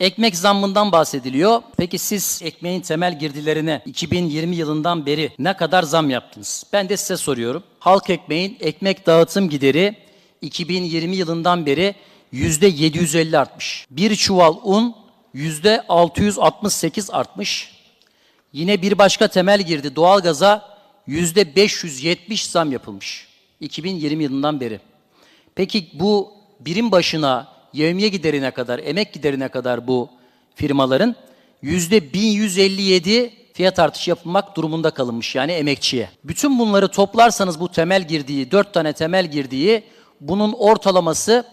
Ekmek zammından bahsediliyor. Peki siz ekmeğin temel girdilerine 2020 yılından beri ne kadar zam yaptınız? Ben de size soruyorum. Halk ekmeğin ekmek dağıtım gideri 2020 yılından beri %750 artmış. Bir çuval un %668 artmış. Yine bir başka temel girdi doğalgaza %570 zam yapılmış 2020 yılından beri. Peki bu birim başına yevmiye giderine kadar, emek giderine kadar bu firmaların %1157 fiyat artışı yapılmak durumunda kalınmış yani emekçiye. Bütün bunları toplarsanız bu temel girdiği, 4 tane temel girdiği bunun ortalaması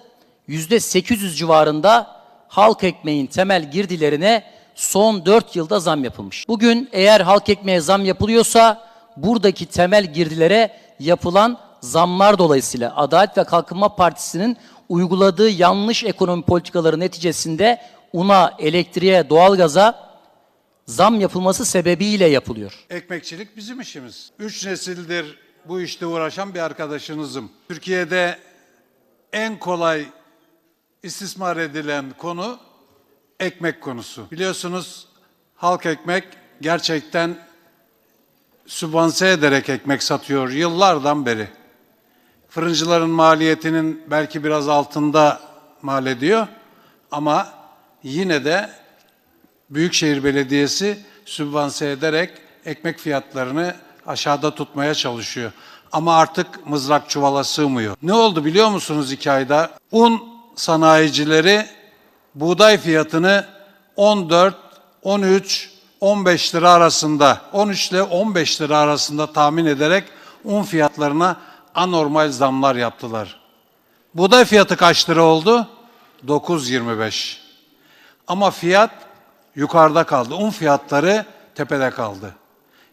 %800 civarında halk ekmeğin temel girdilerine son 4 yılda zam yapılmış. Bugün eğer halk ekmeğe zam yapılıyorsa buradaki temel girdilere yapılan zamlar dolayısıyla Adalet ve Kalkınma Partisi'nin uyguladığı yanlış ekonomi politikaları neticesinde una, elektriğe, doğalgaza zam yapılması sebebiyle yapılıyor. Ekmekçilik bizim işimiz. Üç nesildir bu işte uğraşan bir arkadaşınızım. Türkiye'de en kolay istismar edilen konu ekmek konusu. Biliyorsunuz halk ekmek gerçekten sübvanse ederek ekmek satıyor yıllardan beri. Fırıncıların maliyetinin belki biraz altında mal ediyor ama yine de Büyükşehir Belediyesi sübvanse ederek ekmek fiyatlarını aşağıda tutmaya çalışıyor. Ama artık mızrak çuvala sığmıyor. Ne oldu biliyor musunuz iki ayda? Un sanayicileri buğday fiyatını 14, 13, 15 lira arasında, 13 ile 15 lira arasında tahmin ederek un fiyatlarına anormal zamlar yaptılar. Buğday fiyatı kaç lira oldu? 9.25. Ama fiyat yukarıda kaldı. Un fiyatları tepede kaldı.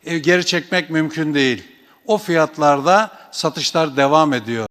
E, geri çekmek mümkün değil. O fiyatlarda satışlar devam ediyor.